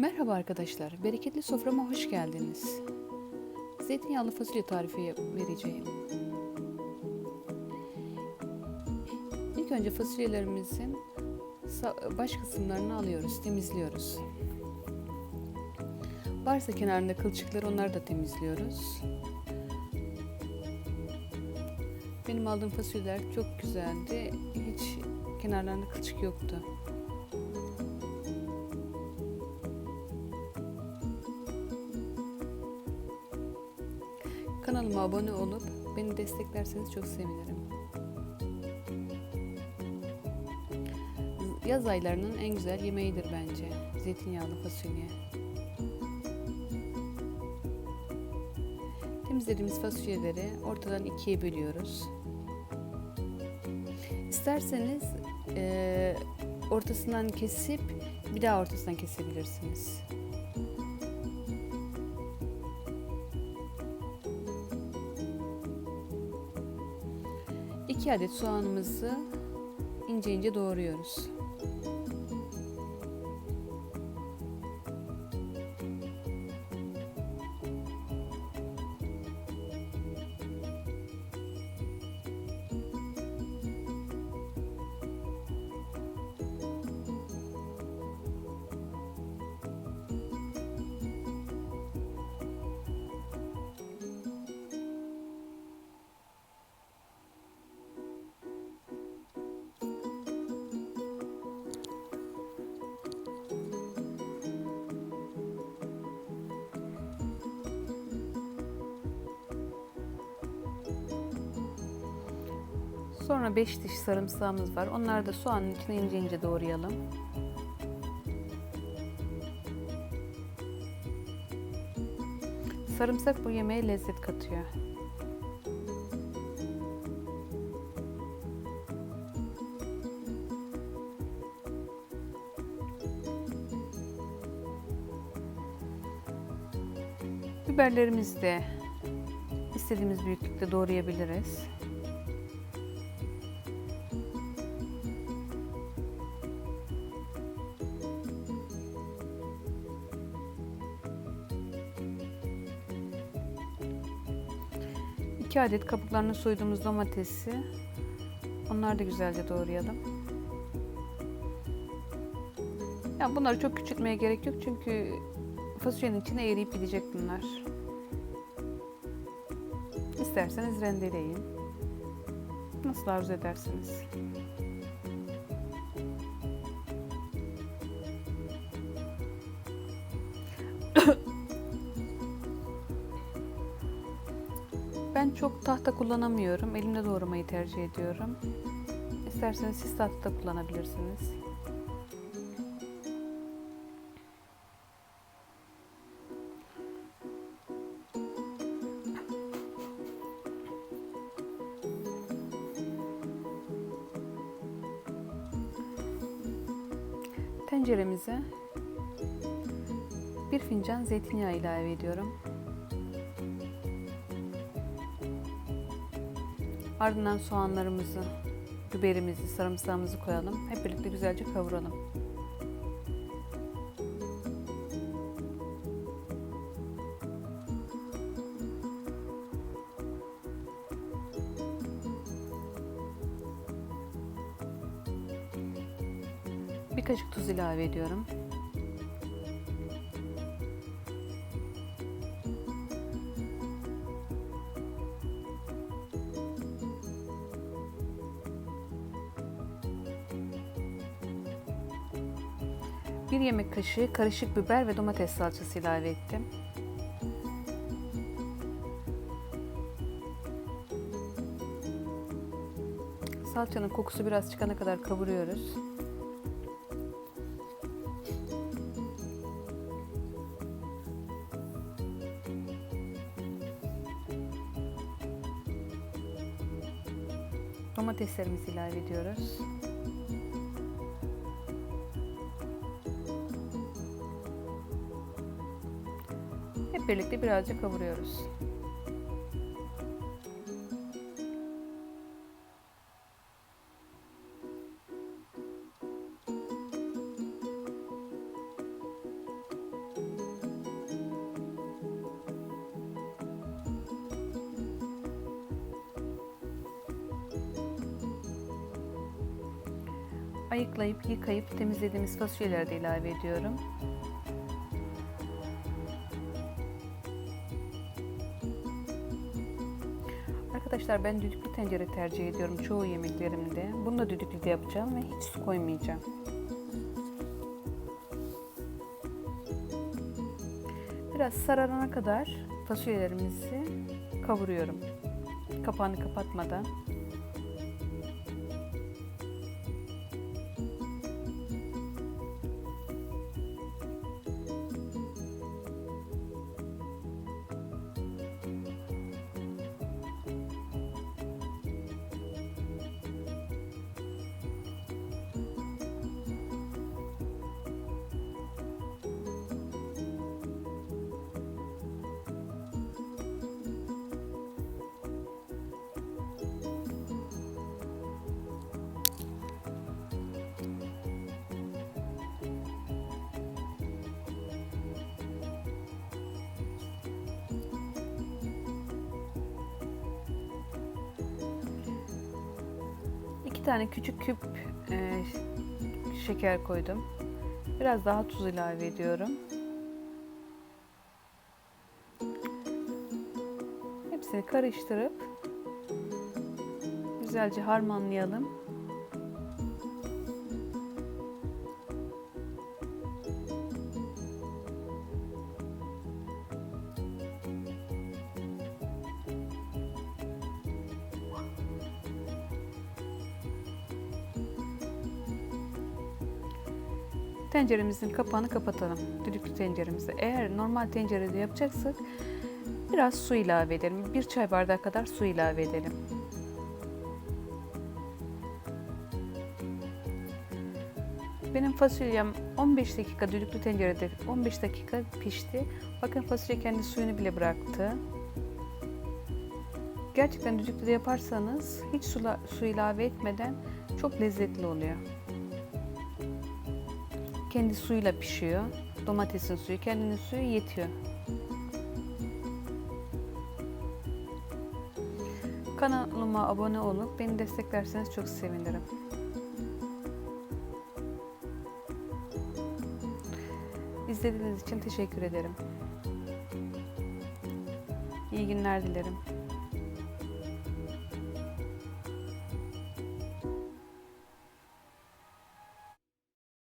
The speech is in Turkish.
Merhaba arkadaşlar, bereketli soframa hoş geldiniz. Zeytinyağlı fasulye tarifi vereceğim. İlk önce fasulyelerimizin baş kısımlarını alıyoruz, temizliyoruz. Varsa kenarında kılçıkları onları da temizliyoruz. Benim aldığım fasulyeler çok güzeldi. Hiç kenarlarında kılçık yoktu. Kanalıma abone olup beni desteklerseniz çok sevinirim. Yaz aylarının en güzel yemeğidir bence. Zeytinyağlı fasulye. Temizlediğimiz fasulyeleri ortadan ikiye bölüyoruz. İsterseniz eee, ortasından kesip bir daha ortasından kesebilirsiniz. İki adet soğanımızı ince ince doğruyoruz. Sonra 5 diş sarımsağımız var. Onları da soğanın içine ince ince doğrayalım. Sarımsak bu yemeğe lezzet katıyor. Biberlerimizi de istediğimiz büyüklükte doğrayabiliriz. İki adet kabuklarını soyduğumuz domatesi onları da güzelce doğrayalım. Yani bunları çok küçültmeye gerek yok çünkü fasulyenin içine eriyip gidecek bunlar. İsterseniz rendeleyin. Nasıl arzu edersiniz. Ben çok tahta kullanamıyorum. Elimle doğramayı tercih ediyorum. İsterseniz siz tahta da kullanabilirsiniz. Tenceremize bir fincan zeytinyağı ilave ediyorum. Ardından soğanlarımızı, biberimizi, sarımsağımızı koyalım. Hep birlikte güzelce kavuralım. Bir kaşık tuz ilave ediyorum. Bir yemek kaşığı karışık biber ve domates salçası ilave ettim. Salçanın kokusu biraz çıkana kadar kavuruyoruz. Domateslerimizi ilave ediyoruz. Hep birlikte birazcık kavuruyoruz. ayıklayıp yıkayıp temizlediğimiz fasulyeleri de ilave ediyorum. Arkadaşlar ben düdüklü tencere tercih ediyorum çoğu yemeklerimde. Bunu da düdüklüde yapacağım ve hiç su koymayacağım. Biraz sararana kadar fasulyelerimizi kavuruyorum. Kapağını kapatmadan. İki tane küçük küp e, şeker koydum. Biraz daha tuz ilave ediyorum. Hepsini karıştırıp güzelce harmanlayalım. Tenceremizin kapağını kapatalım. Düdüklü tenceremizi. Eğer normal tencerede yapacaksak biraz su ilave edelim. Bir çay bardağı kadar su ilave edelim. Benim fasulyem 15 dakika düdüklü tencerede 15 dakika pişti. Bakın fasulye kendi suyunu bile bıraktı. Gerçekten düdüklüde yaparsanız hiç su, su ilave etmeden çok lezzetli oluyor kendi suyuyla pişiyor. Domatesin suyu, kendinin suyu yetiyor. Kanalıma abone olup beni desteklerseniz çok sevinirim. İzlediğiniz için teşekkür ederim. İyi günler dilerim.